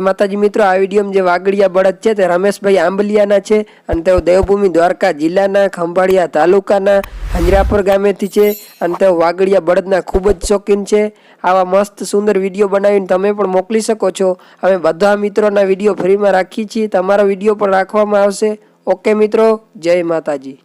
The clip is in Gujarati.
માતાજી મિત્રો, આ વિડીયોમાં જે વાગડિયા બળદ છે તે રમેશભાઈ આંબલિયાના છે અને તેઓ દેવભૂમિ દ્વારકા જિલ્લાના, ખંભાળિયા તાલુકાના, હંજરાપર ગામેથી છે અને તેઓ વાગડિયા બળદના ખૂબ જ શોખીન છે. આવા મસ્ત સુંદર વીડિયો બનાવીને તમે પણ મોકલી શકો છો. અમે બધા મિત્રોના વીડિયો ફ્રીમાં રાખીએ છીએ. તમારો વીડિયો પણ રાખવામાં આવશે. ઓકે મિત્રો, જય માતાજી.